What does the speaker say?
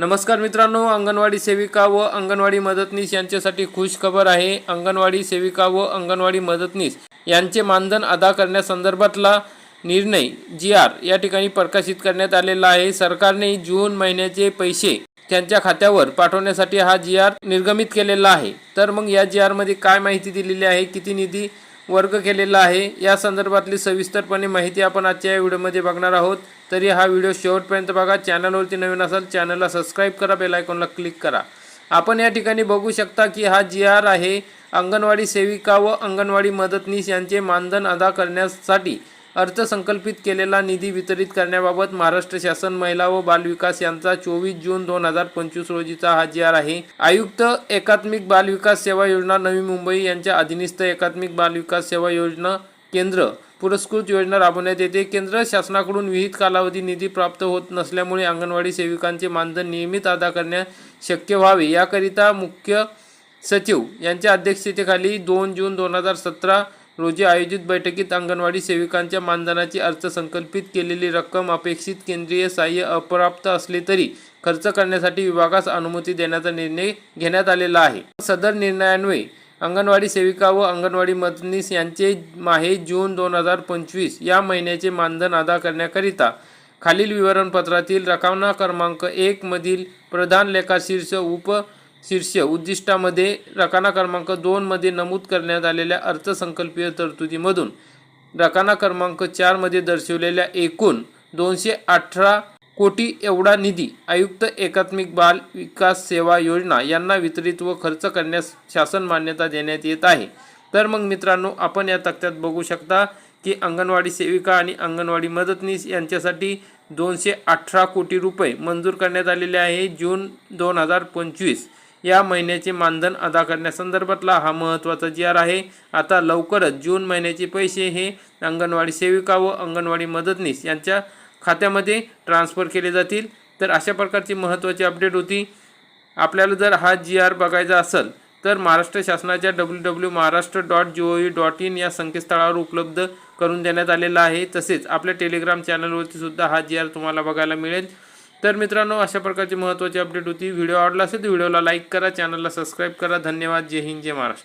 नमस्कार मित्रांनो अंगणवाडी सेविका व अंगणवाडी मदतनीस यांच्यासाठी खुश खबर आहे. अंगणवाडी सेविका व अंगणवाडी मदतनीस यांचे मानधन अदा करण्यासंदर्भातला निर्णय जी आर या ठिकाणी प्रकाशित करण्यात आलेला आहे. सरकारने जून महिन्याचे पैसे त्यांच्या खात्यावर पाठवण्यासाठी हा जी आर निर्गमित केलेला आहे. तर मग या जी आरमध्ये काय माहिती दिलेली आहे? किती निधी वर्ग केलेला आहे. या संदर्भातली सविस्तरपणे माहिती आपण आजच्या या व्हिडिओमध्ये बघणार आहोत. तरी हा व्हिडिओ शेवटपर्यंत बघा. चॅनलवरती नवीन असाल चॅनलला सबस्क्राईब करा बेल आयकॉनला क्लिक करा. आपण या ठिकाणी बघू शकता की हा जी आर आहे अंगणवाडी सेविका व अंगणवाडी मदतनीस यांचे मानधन अदा करण्यासाठी अर्थसंकल्पित केलेला निधी वितरित करण्याबाबत महाराष्ट्र शासन महिला व बालविकास यांचा चोवीस जून दोन हजार पंचवीस रोजीचा हा जी आर आहे. आयुक्त एकात्मिक बालविकास सेवा योजना नवी मुंबई यांच्या अधीनस्थ एकात्मिक बालविकास सेवा योजना केंद्र पुरस्कृत योजना राबवण्यात येते. केंद्र शासनाकडून विहित कालावधी निधी प्राप्त होत नसल्यामुळे अंगणवाडी सेविकांचे मानधन नियमित अदा करण्यास शक्य व्हावे. याकरिता मुख्य सचिव यांच्या अध्यक्षतेखाली दोन जून दोन हजार सतरा रोजी आयोजित बैठकीत अंगणवाडी सेविकांच्या मानधनाची अर्थसंकल्पित केलेली रक्कम अपेक्षित केंद्रीय सहाय्य अप्राप्त असले तरी खर्च करण्यासाठी विभागास अनुमती देण्याचा निर्णय घेण्यात आलेला आहे. सदर निर्णयान्वये अंगणवाडी सेविका व अंगणवाडी मदनीस यांचे माहे जून दोन हजार पंचवीस या महिन्याचे मानधन अदा करण्याकरिता खालील विवरणपत्रातील रकाना क्रमांक एकमधील प्रधान प्रधान लेखाशीर्ष उप शीर्ष उद्दिष्टामध्ये रकाना क्रमांक दोनमध्ये नमूद करण्यात आलेल्या अर्थसंकल्पीय तरतुदीमधून रकाना क्रमांक चारमध्ये दर्शवलेल्या एकूण दोनशे अठरा कोटी एवढा निधी आयुक्त एकात्मिक बाल विकास सेवा योजना यांना वितरित व खर्च करण्यास शासन मान्यता देण्यात येत आहे. तर मग मित्रांनो आपण या तक्त्यात बघू शकता की अंगणवाडी सेविका आणि अंगणवाडी मदतनीस यांच्यासाठी दोनशे अठरा कोटी रुपये मंजूर करण्यात आलेले आहे जून दोन हजार पंचवीस. या महिन्याचे मानधन अदा करण्यासंदर्भातला हा महत्त्वाचा जी आर आहे. आता लवकरच जून महिन्याचे पैसे हे अंगणवाडी सेविका व अंगणवाडी मदतनीस यांच्या खात्यामध्ये ट्रान्सफर केले जातील. तर अशा प्रकारची महत्त्वाची अपडेट होती. आपल्याला जर हा जी आर बघायचा असेल तर महाराष्ट्र शासनाच्या W W Maharashtra dot G O V dot in या संकेतस्थळावर उपलब्ध करून देण्यात आलेला आहे. तसेच आपल्या टेलिग्राम चॅनलवरती सुद्धा हा जी आर तुम्हाला बघायला मिळेल. तर मित्रांनो अशा प्रकारची महत्त्वाची अपडेट होती. व्हिडिओ आवडला असेल तर व्हिडिओला लाईक करा चॅनलला सबस्क्राईब करा. धन्यवाद. जय हिंद जय महाराष्ट्र.